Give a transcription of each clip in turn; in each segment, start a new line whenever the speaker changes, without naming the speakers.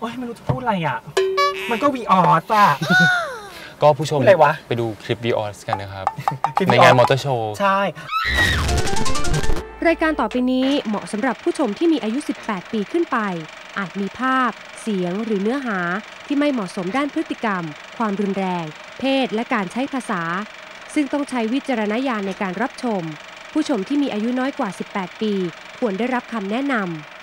โอ้ยไม่รู้จะพูดอะไรอะ มันก็วีออสอะ
ก็ผู้ชม
พูดอะไรวะ
ไปดูคลิป v ีออสกันนะครับ
คลิป
ใน
Vios
งานมอเตอร์โชว์
ใช่
รายการต่อไปนี้เหมาะสำหรับผู้ชมที่มีอายุ 18 ปีขึ้นไป อาจมีภาพ เสียงหรือเนื้อหาที่ไม่เหมาะสมด้านพฤติกรรม ความรุนแรง เพศ และการใช้ภาษา ซึ่งต้องใช้วิจารณญาณในการรับชม ผู้ชมที่มีอายุน้อยกว่า 18 ปี ควรได้รับคำแนะนำ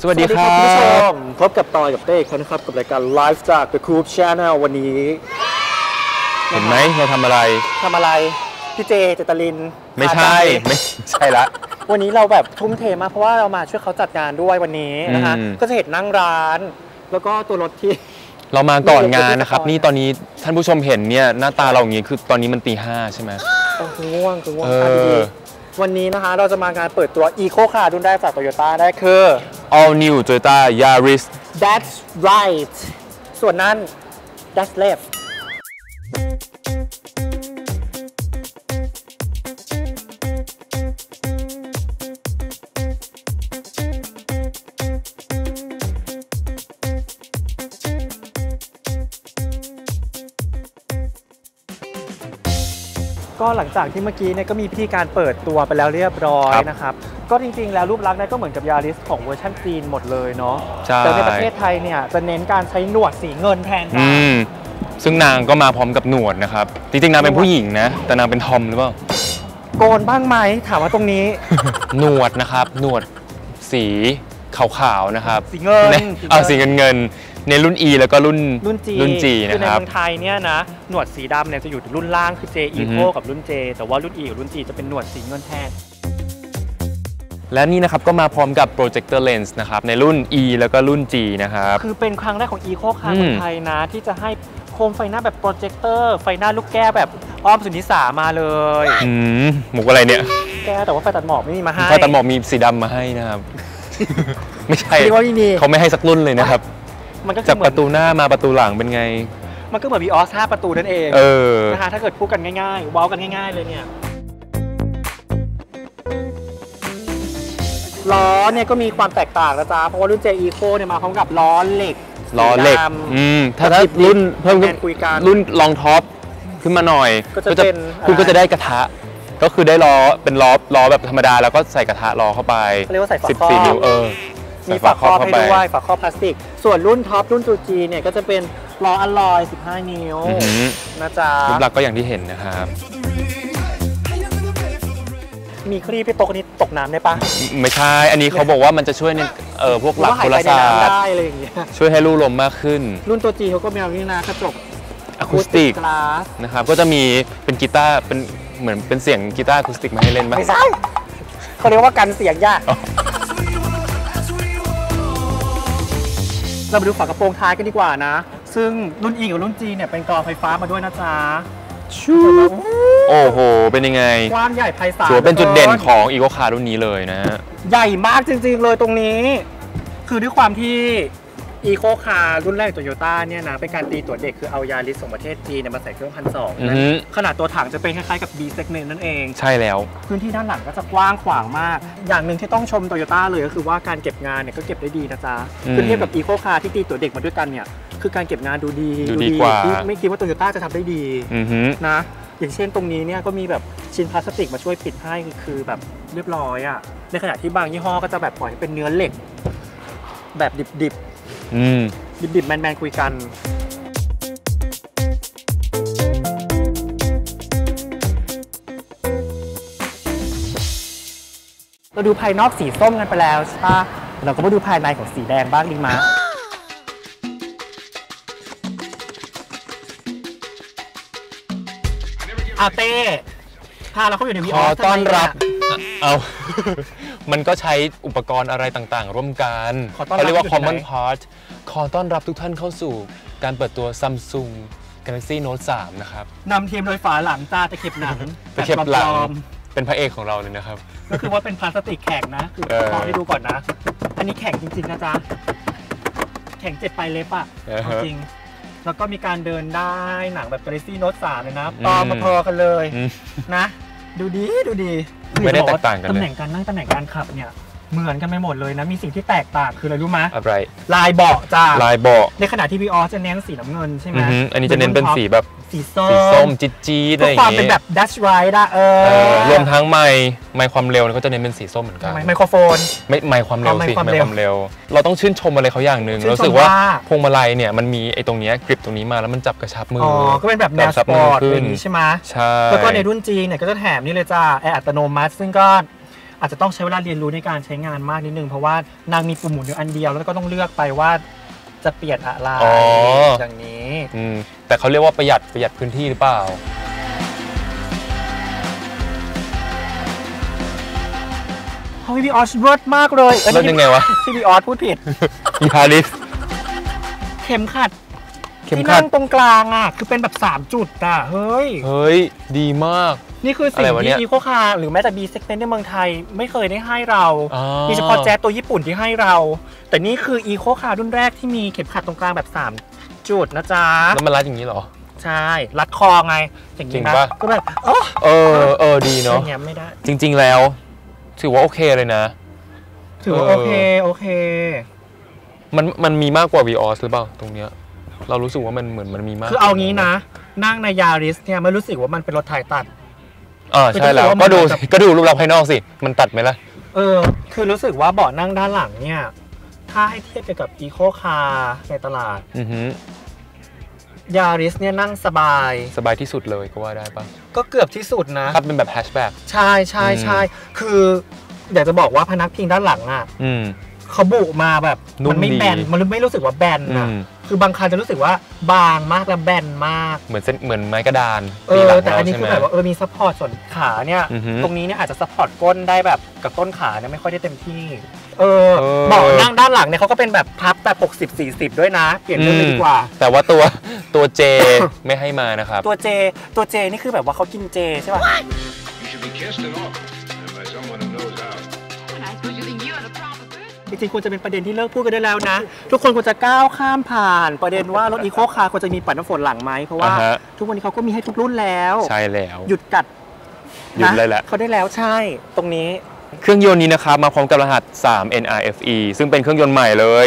สวัสดีครั
คุณผู้ช
บ
มพบกับตอยกับเต้อีกครั้งนะครับกับรายการ Live จาก The Coop Channel วันนี้
เห็นไหมเราทำอะไร
ทำอะไร พี่เจเจตลิน
ไม่ใช่
อาจารย์
ไม่ใช่ละ
วันนี้เราแบบทุ่มเทมากเพราะว่าเรามาช่วยเขาจัดงานด้วยวันนี้นะคะ
อืม
ก็จะเห็นนั่งร้าน แล้วก็ตัวรถที่
เรามาก่อนงานนะครับ
ไม่ได้
นี่ตอนนี้ท่านผู้ชมเห็นเนี่ยหน้าตาเราอย่างงี้คือตอนนี้มันตีห้าใช่ไหม
โอ้คือง่วงคือง่วง
เออ
อะดีๆ วันนี้นะคะเราจะมางานเปิดตัว Eco Car รุ่นแรกจาก Toyota ได้คือ
All New Toyota Yaris
That's right ส่วนนั้น That's left ก็หลังจากที่เมื่อกี้เนี่ยก็มีพิธีการเปิดตัวไปแล้วเรียบร้อย
ครับ
นะครับ ก็จริงๆ แล้วรูปลักษณ์เนี่ยก็เหมือนกับยาริสของเวอร์ชันจีนหมดเลยเนาะ
ใช่
แต่ในประเทศไทยเนี่ยจะเน้นการใช้หนวดสีเงินแทนกั
อื
น
มซึ่งนางก็มาพร้อมกับหนวดนะครับ จริงๆนางเป็นผู้หญิงนะ แต่นางเป็นทอมหรือเปล่า
โกนบ้างไหมถามว่าตรงนี้
หนวดนะครับ หนวดสีขาวๆนะครับ
สีเงิน
ในอ่าสีเงินเงินๆ ในรุ่น E แล้วก็รุ่น
รุ่นจี
รุ่น G
คื
นะ
ใน
ครับ
เมืองไทยเนี่ยนะหนวดสีดำเนี่ยจะอยู่รุ่นล่างคือ J
อือฮึ
Eco กับรุ่น J แต่ว่ารุ่น E กับรุ่น G จะเป็นหนวดสีเงินแทน
และนี่นะครับก็มาพร้อมกับ projector lens นะครับในรุ่น E แล้วก็รุ่น G นะครับ
คือเป็นครั้งแรกของ Eco Car
อืม
เมืองไทยนะ ที่จะให้โคมไฟหน้าแบบโปรเจคเตอร์ไฟหน้าลูกแก้วแบบอ้อมสุนิสามาเลย
อืมหมุกอะไรเนี่ย
แก้วแต่ว่าไฟตัดหมอกไม่มีมาให้
พอตัดหมอกมีสีดำมาให้นะครับ ไม่ใช่
เรียกว่าไม่มี
เขาไม่ให้สักรุ่นเลยนะครับ
มันก็คื
จา
อกเหมื
ป
อน
ระตูหน้ามาประตูหลังเป็นไง
มันก็เหมือน Vios 5ประตูนั่นเอง
เออ
นะคะถ้าเกิดพูดกันง่ายๆว้าวกันง่าย ๆ เลยเนี่ยล้อเนี่ยก็มีความแตกต่างนะจ๊ะเพราะว่ารุ่น J Eco เนี่ยมาพร้อมกับล้อเหล็ก
ล้อเหล็ก
สีดำ
อืม ถ้าถ้า
ดิบๆ
รุ่นเพิ่ม
แมนคุยกัน
รุ่นลองท็อปขึ้นมาหน่อย
ก็จะเป็น
คุณก็
อะไร
จะได้กระทะ ก็คือได้ล้อเป็นล้อล้อแบบธรรมดาแล้วก็ใส่กระทะล้อเข้าไป
เขาเรียกว่าใส่ฝาครอบ
14นิ้วเออ
มี
ใส่
ฝาครอบ
เข้า
ให้
ไป
ด้วยฝาครอบพลาสติก ส่วนรุ่นท็อปรุ่น 2G เนี่ยก็จะเป็นล้ออลลอย 15 นิ้ว
อือหือ
นะจ๊ะ
รูปลักษณ์ก็อย่างที่เห็นนะครับ
มีครีบพี่โตคนนี้ตกน้ำได้ปะ
ไม่ใช่ อันนี้เขาบอกว่ามันจะช่วยในเอ่อพวกหลัก
รือว่า
โห
หาย
รา
ไปใน
ศาส
น้ำ
ตร์
ได้อะไรอย่างเงี้ย
ช่วยให้รูลมมากขึ้น
รุ่นตัว G เขาก็มีนี่นะกระจก
อะคูสติก
กลาส
นะครับก็จะมีเป็นกีตาร์เป็นเหมือนเป็นเสียงกีตาร์อะคูสติกมาให้เล่นบ้าง
ไม่ใช่เขาเรียกว่ากันเสียงยาก เราไปดูฝากระโปรงท้ายกันดีกว่านะ ซึ่งรุ่น E กับรุ่น G เนี่ยเป็นกรองไฟฟ้ามาด้วยนะจ๊ะ
ชูโอ้โห เป็นยังไง
กว้างใหญ่ไพศาล
ถือว่าเป็นจุดเด่นของอีโ c คารุ่นนี้เลยนะฮะ
ใหญ่มากจริงๆเลยตรงนี้ คือด้วยความที่ Eco Car รุ่นแรกโตโยต้าเนี่ยนะเป็นการตีตัวเด็กคือเอายาริสของประเทศจีนเนี่ยมาใส่เครื่องพันสอง
อือฮึ
ขนาดตัวถังจะเป็นคล้ายๆกับ B segment นั่นเอง
ใช่แล้ว
พื้นที่ด้านหลังก็จะกว้างขวางมาก อย่างหนึ่งที่ต้องชมโตโยต้าเลยก็คือว่าการเก็บงานเนี่ยก็เก็บได้ดีนะจ๊ะ
อืม
คือเทียบกับอีโคคาร์ที่ตีตัวเด็กมาด้วยกันเนี่ย คือการเก็บงานดูดี
ดูดีกว่า
ที่ไม่คิดว่าโตโยต้าจะทำได้ดี
อือหือ
นะ อย่างเช่นตรงนี้เนี่ยก็มีแบบชิ้นพลาสติกมาช่วยปิดให้คือแบบเรียบร้อยอะ่ะ ในขณะที่บางยี่ห้อก็จะแบบปล่อยให้เป็นเนื้อเหล็ก แบบดิบ
อืม
ๆดิบๆแมนๆคุยกันเราดูภายนอกสีส้มกันไปแล้วใช่ปะเราก็มาดูภายในของสีแดงบ้างดีมะอาเต้พาเราเข้าอยู่ในวี
ข
อ
อ
อส
ต้อนรับ เอา มันก็ใช้อุปกรณ์อะไรต่างๆ ร่วมกัน
ขอต้อนรับ
เขาเรียกว่า
อยู่ที่ไหน
common part ขอต้อนรับทุกท่านเข้าสู่การเปิดตัว Samsung Galaxy Note 3 นะครับ
นำทีมโดยฝาหลังจ้าตะเข็บหนัง
ตะเข็บหลัง
แบบปลอม
เเป็นพระเอกของเราเลยนะครับ
ก็คือว่าเป็นพลาสติกแข็งนะ คือ
เออ
ขอให้ดูก่อนนะ อันนี้แข็งจริงๆนะจ๊ะ แข็งเจ็ดปลายเล็บอะ
เออ
เอาจริง แล้วก็มีการเดินได้หนังแบบ Galaxy Note 3 เลยนะ
อืม
ต่อมาพอกันเลย
อืม
นะ ดูดีดูดี
ไม่ได้แตกต่างกันเลย
ตำแหน่งการนั่งตำแหน่งการขับเนี่ย เหมือนกันไปหมดเลยนะ มีสิ่งที่แตกต่างคืออะไรรู้ไหม
อะไร
ลายเบาะจ้า
ลายเบาะ
ในขณะที่วีออจะเน้นสีน้ำเงินใช่ไหม
อือฮึอันนี้จะเน้นเป็นสีแบบ
สีส้ม
สีส้มจี๊ดจี๊ดอะ
เพื่
ไร
อ
อ
ความ
ย่าง
เป็น
งี้
แบบดัชไรด์อะเออ
เออรวมทั้งไมค์ไมค์ความเร็วเนี่ยก็จะเน้นเป็นสีส้มเหมือนกัน
ไมไมโครโฟน
ไม่ไมค์ความเร็ว
อ๋อไมค์
สิ
ความ
ไม
เร็
ค์
ว
ความเร็ว เราต้องชื่นชมอะไรเขาอย่างหนึ่ง
ชื่นชม
เรารู้สึกว่า
ว่า
พวงมาลัยเนี่ยมันมีไอ้ตรงเนี้ยกริปตรงนี้มาแล้วมันจับกระชับมือ
อ๋อ
อ
ก็เป็นแบบแนวส
จับ
ป
มื
อร์ต
ขึ้
อย่างนี้ใช่ไหม
ใช่
แล้วก็ในรุ่นจีนเนี่ยก็จะแถมนี่เลยจ้าแอร์อัตโนมัติ ซึ่งก็ อาจจะต้องใช้เวลาเรียนรู้ในการใช้งานมากนิดนึงเพราะว่านางมีปุ่มหมุนอยู่อันเดียว แล้วก็ต้องเลือกไปว่าจะเปลี่ยนอะไร
อ๋อ
อ ย่างนี้
อืมแต่เขาเรียกว่าประหยัดประหยัดพื้นที่หรือเปล่า
เฮ้ยพี่ออสเวิร์ดมากเลย
เลิศยังไงวะ
ที่พี่ออสพูดผิด
ยาริส
เข็มขัด
เข็ม
ที่
ขั
นั่
ด
งตรงกลางอะ คือเป็นแบบ 3 จุดอะ เฮ้ย
เฮ้ย ดีมาก
นี่คือสิ่ง
อะไรวะเนี่
ที่
ย
อีโคคาหรือแม้แต่บีเซ็กเ e นในเมืองไทยไม่เคยได้ให้เรา
อ๋อ
มีเฉพาะแจ๊สตัวญี่ปุ่นที่ให้เรา แต่นี่คืออีโคคารุ่นแรกที่มีเข็มขัดตรงกลางแบบ 3 จุดนะจ๊ะ
แล้วมันรัดอย่างนี้เหรอ
ใช่ รัดคอไง อย่าง
จริ
นี้
ง
นะ
ปะ
ก็แบบโอ้
เออ เออ ดีเนาะ
แง้มไม่ได้
จริง ๆ แล้ว ถือว่าโอเคเลยนะ
ถือว่า
เอ
โอ
อ
เค โอเค
มัน มันมีมากกว่า Vios หรือเปล่า ตรงเนี้ย เรารู้สึกว่ามันเหมือนมันมีมาก
คือเอางี้นะ นั่งในยาริสเนี่ยไม่รู้สึกว่ามันเป็นรถถ่ายตัด
อ่าใช่แล้ว
คือรู้สึกว่ามั
ก็
น
ดู
แบบ
ก็ดูรูปลักษณ์ภายนอกสิ มันตัดไหมล่ะ
เออ คือรู้สึกว่าเบาะนั่งด้านหลังเนี่ย ถ้าให้เทียบกับอีโคคาในตลาด
อือฮึ
ยาริสเนี่ยนั่งสบาย
สบายที่สุดเลยก็ว่าได้ปะ
ก็เกือบที่สุดนะ
ถ้าเป็นแบบแฮชแบ็ก
ใช่ใช่ใช่คืออยากจะบอกว่าพนักพิงด้านหลังอะ
อืม
เขาบุมาแบบ
นุ่ม
มันไม่
ดี
แบนมันไม่รู้สึกว่าแบน
อื
อะ
ม
คือบางคันจะรู้สึกว่าบางมากและแบนมาก
เหมือนเส้นเหมือนไม้กระดาน
เอ
ตี
อ
หลัง
แต่อันนี้
เรา
คือ
ใช่ไหม
แบบว่าเออมีซัพพอร์ตส่วนขาเนี่ย
อือฮึ
ตรงนี้เนี่ยอาจจะซัพพอร์ตก้นได้แบบกับต้นขาเนี่ยไม่ค่อยได้เต็มที่ เออ
เออ
เบาะนั่งด้านหลังเนี่ยเขาก็เป็นแบบพับแบบ 60 40 ด้วยนะ เปลี่ยนเรื่องเลยดีกว่า
แต่ว่าตัวตัวเจ ไม่ให้มานะครับ
ตัวเจตัวเจนี่คือแบบว่าเขากินเจใช่ป่ะ
You should be kissed and offered,
จริงๆควรจะเป็นประเด็นที่เลิกพูดกันได้แล้วนะ ทุกคนควรจะก้าวข้ามผ่าน ประเด็นว่ารถอีโคคาร์ควรจะมีปัดน้ำฝนหลังไหมเพราะว่า
อ่าฮะ
ทุกวันนี้เขาก็มีให้ทุกรุ่นแล้ว
ใช่แล้ว
หยุดกัด
หยุดเลยแหละ
เขาได้แล้วใช่ตรงนี้
เครื่องยนต์นี้นะครับมาพร้อมกับรหัส 3 NRFE ซึ่งเป็นเครื่องยนต์ใหม่เลย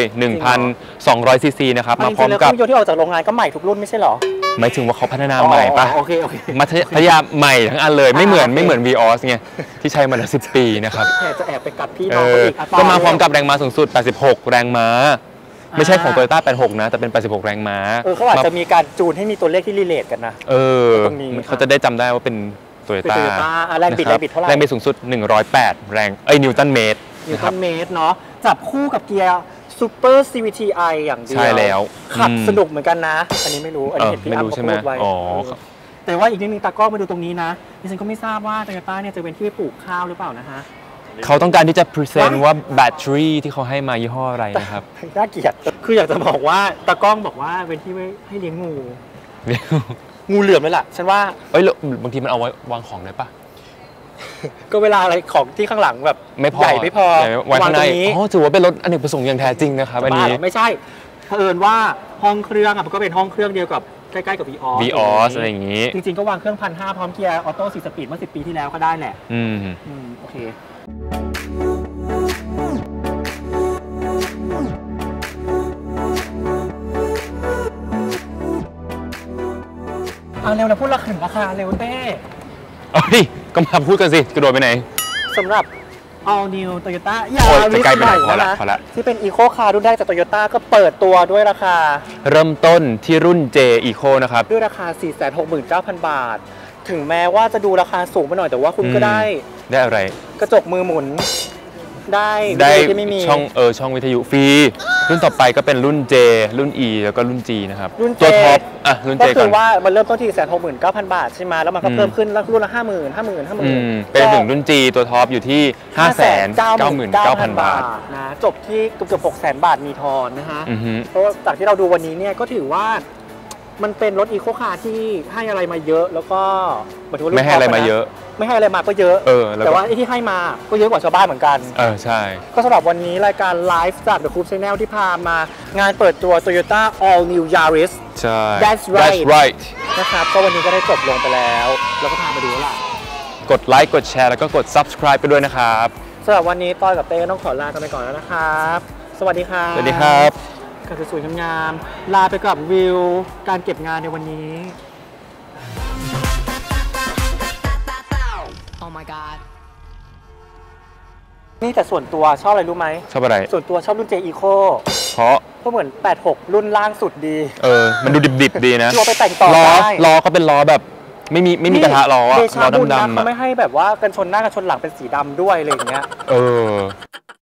1,200 ซีซีนะครับ มาพร้อม
จงๆแล้ว
กับ
เครื่องยนต์ที่ออกจากโรงงานก็ใหม่ทุกรุ่นไม่ใช่เหรอ
หมายถึงว่าเขาพัฒนาใหม่ปะ
อ๋อโอเคโอเค
มัธยาใหม่ทั้งอันเลยไม่เหมือน
อ่าโอเค
ไม่เหมือน Vios ไงที่ใช้มาแล้ว10ปีนะครับ
แอบจะแอบไปกัดพี่
เอ
น้อง
อ
เขาอีกะต่
ก็มาพร้อมกับแรงม้าสูงสุด 86 แรงม้า ไม่ใช่ของ
อ่า
Toyota 86 นะ แต่เป็น 86 แรงม้า
เออเขาอาจจะมีการจูนให้มีตัวเลขที่รีเลทกันนะ
เออ
ตรงนี้
เขาจะได้จำได้ว่าเป็น
เป็น
Toyota
Toyota อะแรงบิด
นะค
แรงบิดเท่าไหร่
แรงบิดสูงสุด 108 แรงเอ้ยนิวตันเมตร
นิว
นะค
ตั
รับ
นเมตรเนาะจับคู่กับเกียร์ ซูเปอร์ CVTi อย่างเดียว
ใช่แล้ว
ขับ
อืม
สนุกเหมือนกันนะ อันนี้ไม่รู้ อัน
เอ
นี้
อ
เห็นพี่
ไม่
อ้ำ
รู้
เขา
ใช่ไหม
พูดไว้
อ๋อ
เออแต่ว่าอีกนิดนึงตากล้องมาดูตรงนี้นะดิฉันก็ไม่ทราบว่าโตโยต้าเนี่ยจะเป็นที่ไปปลูกข้าวหรือเปล่านะฮะ
เขาต้องการที่จะพรีเซนต์
ว้าย
ว่าแบตเตอรี่ที่เขาให้มายี่ห้ออะไรนะครับ
น่าเกลียดคืออยากจะบอกว่าตากล้องบอกว่าเป็นที่ไว้ให้เลี้ยงงูงูเหลือมเลยล่ะฉันว่า
เอ้ยแล้วบางทีมันเอาไว้วางของได้ปะ
ก็เวลาอะไรของที่ข้างหลังแบบ
ไม่พอ
ใหญ่ไม่พอ
ใหญ่ไว้ข้างใน
ตรงนี้
อ๋อถือว่าเป็นรถอเนกประสงค์อย่างแท้จริงนะครับอัน
บ้า
นี้
เหรอไม่ใช่เผอิญว่าห้องเครื่องอะมันก็เป็นห้องเครื่องเดียวกับใกล้ๆกับ Vios
Vios อะไรอย่างนี้
จริงๆ ก็วางเครื่องพันห้าพร้อมเกียร์ออโต้สี่สปีดเมื่อสิปีที่แล้วก็ได้แหละ
อืม
อืมโอเคเอาเร็วนะพูดราคาถึงราคาเร็วเต้
เอ้ย ก็มาพูดกันสิกระโดดไปไหน
สำหรับ All New Toyota
โอ้ยจะไกลไปไหน
Yaris
พอละ
ใหม่
พอละ
ที่เป็น Eco Car รุ่นแรกจาก Toyota ก็เปิดตัวด้วยราคา
เริ่มต้นที่รุ่น J Eco นะครับ
ด้วยราคา 469,000 บาท ถึงแม้ว่าจะดูราคาสูงไปหน่อยแต่ว่าคุณก็
อืม
ได้
ได้อะไร
กระจกมือหมุน ได้
ได้
วิทยุที่ไม่มี
ช่องเออช่องวิทยุฟรี รุ่นต่อไปก็เป็นรุ่น J รุ่น E แล้วก็รุ่น G นะครับ
รุ่น J
ตัวท็อปอะรุ่น
ก็
J
คื
ก่อ
อนว่ามันเริ่มต้นที่469,000บาทใช่ไหมแล้วมันก็
อืม
เพิ่มขึ้นแล้วรุ่นละ50,000 50,000 50,000
อืมเป็นถึงรุ่น G ตัวท็อปอยู่ที่599,000 บาท
นะจบที่เกือบๆ600,000 บาทมีทอนนะฮะ
อือฮึ
เพราะว่าจากที่เราดูวันนี้เนี่ยก็ถือว่า มันเป็นรถอีโคคาร์ที่ให้อะไรมาเยอะ แล้วก็หมายถึงว่า
ไม่ให้อะไรมาเยอะ
ไม่ให้อะไรมาก็เยอะ
เออแล้วก็
แต่ว่าไอ้ที่ให้มาก็เยอะกว่าชาวบ้านเหมือนกัน
เออ ใช่
ก็สำหรับวันนี้รายการไลฟ์จาก The Coop Channel ที่พามางานเปิดตัว Toyota All New Yaris
ใช่
That's right
That's right
นะครับ ก็วันนี้ก็ได้จบลงไปแล้วเราก็พามาดูแล้วล่ะ
กดไลค์ กดแชร์ แล้วก็กด subscribe ไปด้วยนะครับ
สำหรับวันนี้ต้อยกับเต้ก็ต้องขอลากันไปก่อนแล้วนะครับ สวัสดีครับ
สวัสดีครับ
การสวยๆงามๆลาไปกับวิว การเก็บงานในวันนี้
Oh my god.
นี่แต่ส่วนตัวชอบอะไรรู้ไหม
ชอบอะไร
ส่วนตัวชอบรุ่น J Eco
เพราะ
เพราะเหมือน 86 รุ่นล่างสุดดี
เออ มันดูดิบๆ ดีนะ
ที่เอาไปแต่งต่อ
ล้อ
ได้
ล้อก็เป็นล้อแบบไม่มีไม่มีกระทะล้ออะ
เดชา
ล้อ
บุญนะ
ดำๆ
เขา
อะ
ไม่ให้แบบว่ากันชนหน้ากันชนหลังเป็นสีดำด้วยอะไรอย่างเงี้ย
เออ